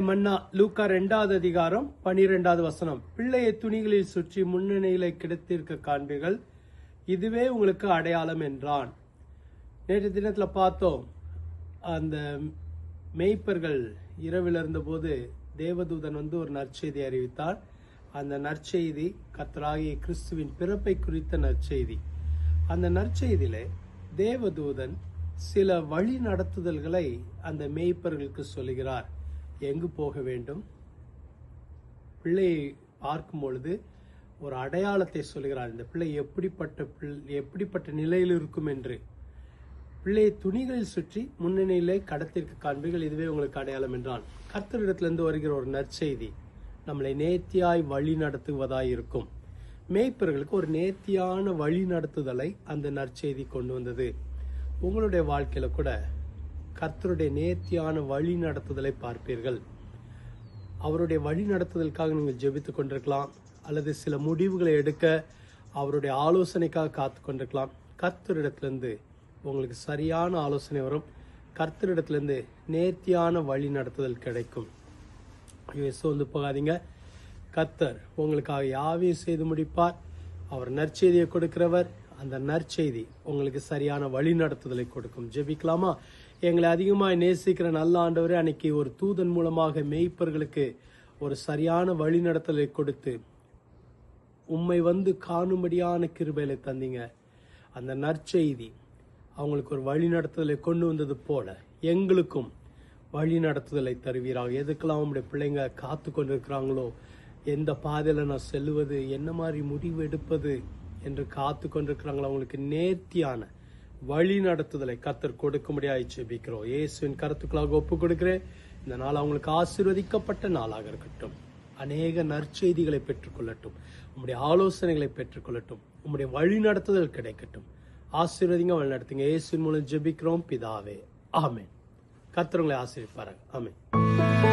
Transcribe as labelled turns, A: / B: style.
A: மன்னா லூக்கா ரெண்டாவது அதிகாரம் பனிரெண்டாவது வசனம். பிள்ளையை துணிகளில் சுற்றி முன்னணியில கிடைத்திருக்க காண்பீர்கள். இதுவே உங்களுக்கு அடையாளம் என்றான். நேற்று தினத்தில் பார்த்தோம். அந்த மேய்ப்பர்கள் இரவில் இருந்தபோது தேவதூதன் வந்து ஒரு நற்செய்தி அறிவித்தார். அந்த நற்செய்தி கத்தராகிய கிறிஸ்துவின் பிறப்பை குறித்த நற்செய்தி. அந்த நற்செய்தியிலே தேவதூதன் சில வழி நடத்துதல்களை அந்த மேய்ப்பர்களுக்கு சொல்லுகிறார். எங்கு போக வேண்டும்? பிள்ளையை பார்க்கும் பொழுது ஒரு அடையாளத்தை சொல்லுகிறார் இந்த பிள்ளை எப்படிப்பட்ட பிள்ளை எப்படிப்பட்ட நிலையில் இருக்கும் என்று. பிள்ளையை துணிகளில் சுற்றி முன்னணியிலே கடத்திற்கு காண்பீர்கள். இதுவே உங்களுக்கு அடையாளம் என்றான். கர்த்தரிடத்திலிருந்து வருகிற ஒரு நற்செய்தி. நம்மளை நேர்த்தியாய் வழி நடத்துவதாய் இருக்கும். மேய்ப்பர்களுக்கு ஒரு நேர்த்தியான வழி நடத்துதலை அந்த நற்செய்தி கொண்டு வந்தது. உங்களுடைய வாழ்க்கையில கூட கர்த்தருடைய நேர்த்தியான வழி நடத்துதலை பார்ப்பீர்கள். அவருடைய வழி நடத்துதலுக்காக நீங்கள் ஜெபித்துக் கொண்டிருக்கலாம். அல்லது சில முடிவுகளை எடுக்க அவருடைய ஆலோசனைக்காக காத்து கொண்டிருக்கலாம். கர்த்தரிடத்திலிருந்து உங்களுக்கு சரியான ஆலோசனை வரும். கர்த்தரிடத்திலிருந்து நேர்த்தியான வழி நடத்துதல் கிடைக்கும். ஐயோ சோர்ந்து போகாதீங்க கர்த்தர் உங்களுக்காக யாவையும் செய்து முடிப்பார். அவர் நற்செய்தியை கொடுக்கிறவர். அந்த நற்செய்தி உங்களுக்கு சரியான வழி நடத்துதலை கொடுக்கும். ஜெபிக்கலாமா? எங்களை அதிகமாக நேசிக்கிற நல்ல ஆண்டவரே அன்னைக்கு ஒரு தூதன் மூலமாக மேய்ப்பர்களுக்கு ஒரு சரியான வழி நடத்தலை கொடுத்து உம்மை வந்து காணும்படியான கிருபையில தந்தீங்க. அந்த நற்செய்தி அவங்களுக்கு ஒரு வழி நடத்துதலை கொண்டு வந்தது போல எங்களுக்கும் வழி நடத்துதலை தருவீராக. எதுக்கெல்லாம் உங்களுடைய பிள்ளைங்க காத்து கொண்டிருக்கிறாங்களோ எந்த பாதையில் நான் செல்வது என்ன மாதிரி முடிவு எடுப்பது என்று காத்து கொண்டிருக்கிறாங்களோ? அவங்களுக்கு நேர்த்தியான வழி நடத்துதலை கத்தர் கொடுக்கும்படியாக செபிக்கிறோம் இயேசுவின் கருத்துக்களாக ஒப்பு கொடுக்கிறேன் இந்த நாள் அவங்களுக்கு ஆசீர்வதிக்கப்பட்ட நாளாக இருக்கட்டும். அநேக நற்செய்திகளை பெற்றுக்கொள்ளட்டும். உங்களுடைய ஆலோசனைகளை பெற்றுக்கொள்ளட்டும். உங்களுடைய வழி நடத்துதல் கிடைக்கட்டும். ஆசீர்வதிங்க வழி நடத்துங்க. இயேசுவின் மூலம் ஜெபிக்கிறோம். பிதாவே. ஆமேன். கத்துறவங்களை ஆசிரியப்பாரு ஆமேன்.